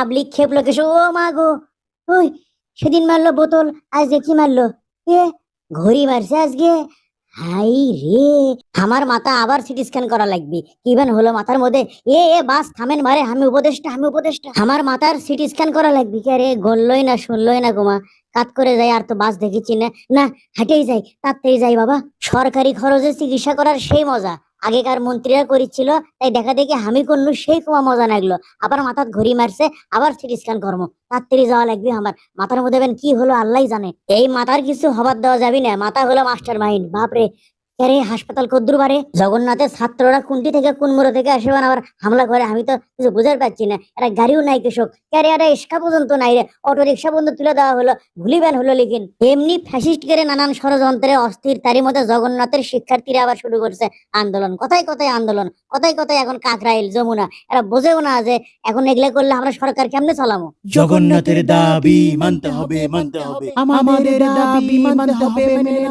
Public খেপলো কেসো ও মা গো, ওই সেদিন মারলো বোতল আজকে কি মারলো। এ, ঘড়ি মারছে আজকে। হাই রে, আমার মাথা আবার সিটি স্ক্যান করা লাগবে। কিভান হলো মাথার মধ্যে, এ এ, বাস, থামেন, মারে, আমি উপদেষ্টা আমি উপদেষ্টা। আমার মাথার সিটি স্ক্যান করা লাগবে। কে রে, গললই না, শুনলই না গোমা কাত করে যাই আর তো বাস দেখেছি না। না, হাঁটেই যাই, তাড়াতাড়ি যাই বাবা। সরকারি খরচে চিকিৎসা করার সেই মজা। আগেকার মন্ত্রীরা করেছিল, তাই দেখা দেখি আমি করলু সেই কমা মজা লাগল। আবার মাথার ঘড়ি মারছে, আবার সিটি স্ক্যান করব তাড়াতাড়ি যাওয়া লাগবে আমার। মাথার মধ্যে কি হলো আল্লাহ জানে। এই মাথার কিছু হবার দেওয়া যাবি না। মাথা হলো মাস্টার মাইন্ড বাপরে আরে হাসপাতাল কদ্দুর বারে? জগন্নাথের ছাত্ররা কুন্টি থেকে কোন মোড় থেকে আসবে আবার হামলা করে আমি তো কিছু বুঝতে পারছি না। এরা গাড়িও নাই কৃষক। ক্যারে আরে ইস্কা পর্যন্ত নাই রে। অটো রিক্সা পর্যন্ত তুলে দেওয়া হলো ভুলিবেন হলো লিখিন এমনি ফ্যাসিস্ট করে নানান ষড়যন্ত্রে অস্থির তারই মধ্যে জগন্নাথের শিক্ষার্থীরা আবার শুরু করছে আন্দোলন। কথায় কথায় আন্দোলন কথায় কথায় এখন কাকরাইল যমুনা। এরা বোঝেও না যে এখন এগুলা করলে আমরা সরকার কেমনে চালামো জগন্নাথের দাবি মানতে হবে মানতে হবে। আমাদের দাবি মানতে হবে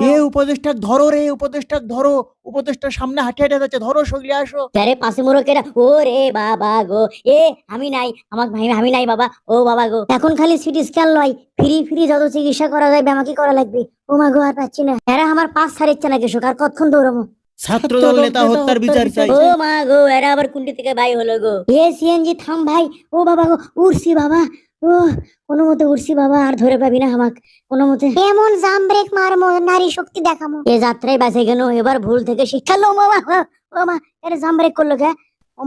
এ উপদেষ্টা ধরো রে উপদেষ্টা ধরো উপদেষ্টার সামনে হাঁটে হাঁটে যাচ্ছে ধরো সগলি আসো। তারে পাশে মোরকেরা ও রে বাবা গো এ আমি নাই আমাকে ভাই আমি নাই বাবা ও বাবা গো। এখন খালি সিটি স্ক্যান লয় ফ্রি ফ্রি যত চিকিৎসা করা যায় আমাকে করা লাগবে। ও মা গো আর পাচ্ছি না। এরা আমার পাস ছাড়িচ্ছে না কৃষক আর কতক্ষণ ছাত্র দল নেতা হত্যার বিচার চাই। ও মা গো এরা আবার কুন্টি থেকে ভাই হলো গো। এ সিএনজি থাম ভাই ও বাবা গো উড়ছি বাবা। ও কোনো মতে উড়ছি বাবা আর ধরে পাবি না আমাক। কোনো মতে এমন জাম ব্রেক মারমো নারী শক্তি দেখামো। এ যাত্রায় বাসে গেল এবার ভুল থেকে শিক্ষা লো মামা ও মা এটা জাম ব্রেক করল কে? ও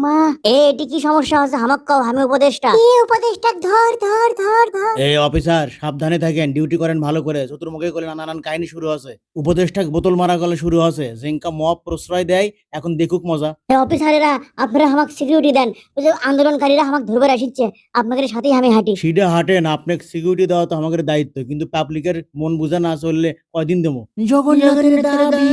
এ এটি কি সমস্যা আছে আমাক আমি উপদেষ্টা। কি উপদেষ্টা ধর ধর ধর ধর। এই অফিসার সাবধানে থাকেন ডিউটি করেন ভালো করে। চতুর্মুখে করে নানান কাহিনী শুরু আছে উপদেষ্টা বোতল মারা গলে শুরু আছে জিঙ্কা মব প্রশ্রয় দেয় এখন দেখুক মজা। এ অফিসারেরা আপনারা আমাকে সিকিউরিটি দেন। ওই যে আন্দোলনকারীরা আমাকে ধরবে আসিচ্ছে। আপনাদের সাথেই আমি হাঁটি। সিডে হাঁটেন আপনাকে সিকিউরিটি দেওয়া তো আমাদের দায়িত্ব। কিন্তু পাবলিকের মন বোঝা না চললে কয়দিন দেবো? জগন্নাথের দাবি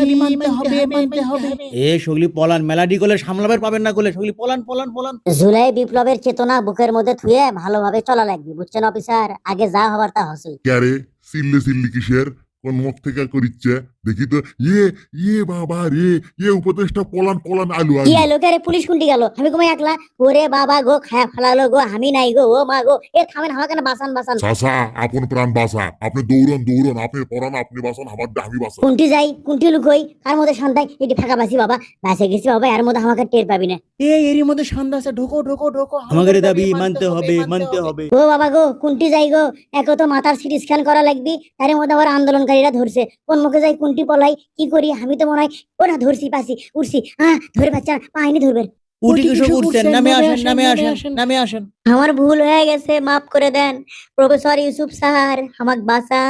মানতে মানতে হবে। এ সগলি পলান মেলাডি করলে সামলাবার পাবেন না করলে সগলি পলান পলান পলান। জুলাই বিপ্লবের চেতনা বুকের মধ্যে থুয়ে ভালোভাবে চলা লাগবে বুঝছেন অফিসার? আগে যা হবার তা হসে ক্যারে সিল্লে সিল্লি কিসের? কোন মুখ থেকে করিচ্ছে? দেখি তো ইয়ে ইয়ে বাবা রে ইয়ে উপদেশটা পলান পলান আলু আলু। আলো? কে রে পুলিশ কুন্টি গেল? আমি কমে একলা। ওরে বাবা গো খায়া ফেলালো গো আমি নাই গো ও মা গো। এ থামেন আমাকে না বাসান বাসান? চাচা আপন প্রাণ বাসা আপনি দৌড়ন দৌড়ন। আপনি পড়ান আপনি বাসন আমার আমি বাসা কুন্টি যাই? কুন্টি লুকোই কার মধ্যে শান্তাই এটি ফাঁকা বাসি বাবা। বাসে গেছি বাবা এর মধ্যে আমাকে টের পাবি না। এ এরই মধ্যে সন্ধ্যা আছে ঢোকো ঢোকো ঢোকো। আমাদের দাবি মানতে হবে মানতে হবে। ও বাবা গো কুন্টি যাই গো? এক তো মাথার সিটি স্ক্যান করা লাগবে। তার মধ্যে আবার আন্দোলনকারীরা ধরছে। কোন মুখে যাই কুন্টি পলাই কি করি? আমি তো মনে হয় ও না ধরছি পাছি উঠছি হ্যাঁ ধরে বাচ্চা পাইনি ধরবেন উঠি নামে আসেন নামে আসেন নামে আসেন। আমার ভুল হয়ে গেছে মাফ করে দেন। প্রফেসর ইউসুফ স্যার আমাক বাঁচা